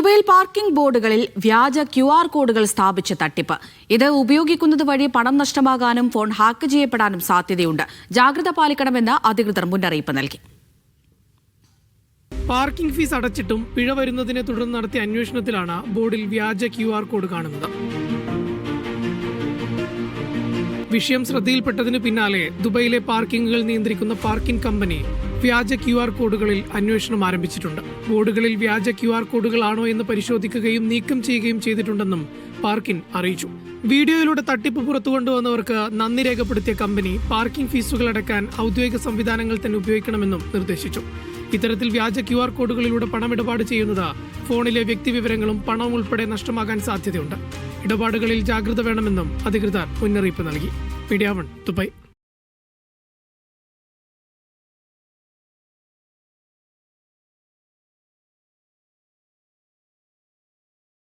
ദുബൈയിൽ പാർക്കിംഗ് ബോർഡുകളിൽ വ്യാജ Q R കോഡുകൾ സ്ഥാപിച്ച തട്ടിപ്പ്. ഇത് ഉപയോഗിക്കുന്നത് വഴി പണം നഷ്ടമാകാനും ഫോൺ ഹാക്ക് ചെയ്യപ്പെടാനും സാധ്യതയുണ്ട്. ജാഗ്രത പാലിക്കണമെന്ന് അധികൃതർ മുന്നറിയിപ്പ് നൽകി. പാർക്കിംഗ് ഫീസ് അടച്ചിട്ടും പിഴ വരുന്നതിനെ തുടർന്ന് നടത്തിയ അന്വേഷണത്തിലാണ് ബോർഡിൽ വ്യാജ ക്യു ആർ കോഡ് കാണുന്നത്. വിഷയം ശ്രദ്ധയിൽപ്പെട്ടതിന് പിന്നാലെ ദുബൈയിലെ പാർക്കിങ്ങുകൾ നിയന്ത്രിക്കുന്ന പാർക്കിംഗ് കമ്പനി വ്യാജ ക്യു ആർ കോഡുകളിൽ അന്വേഷണം ആരംഭിച്ചിട്ടുണ്ട്. ബോർഡുകളിൽ വ്യാജ ക്യു ആർ കോഡുകളാണോ എന്ന് പരിശോധിക്കുകയും നീക്കം ചെയ്യുകയും ചെയ്തിട്ടുണ്ടെന്നും പാർക്കിൻ അറിയിച്ചു. വീഡിയോയിലൂടെ തട്ടിപ്പ് പുറത്തു കൊണ്ടുവന്നവർക്ക് നന്ദി രേഖപ്പെടുത്തിയ കമ്പനി പാർക്കിംഗ് ഫീസുകൾ അടക്കാൻ ഔദ്യോഗിക സംവിധാനങ്ങൾ തന്നെ ഉപയോഗിക്കണമെന്നും നിർദ്ദേശിച്ചു. ഇത്തരത്തിൽ വ്യാജ ക്യു ആർ കോഡുകളിലൂടെ പണമിടപാട് ചെയ്യുന്നത് ഫോണിലെ വ്യക്തിവിവരങ്ങളും പണവും ഉൾപ്പെടെ നഷ്ടമാകാൻ സാധ്യതയുണ്ട്. ഇടപാടുകളിൽ ജാഗ്രത വേണമെന്നും അധികൃതർ മുന്നറിയിപ്പ് നൽകി. Media one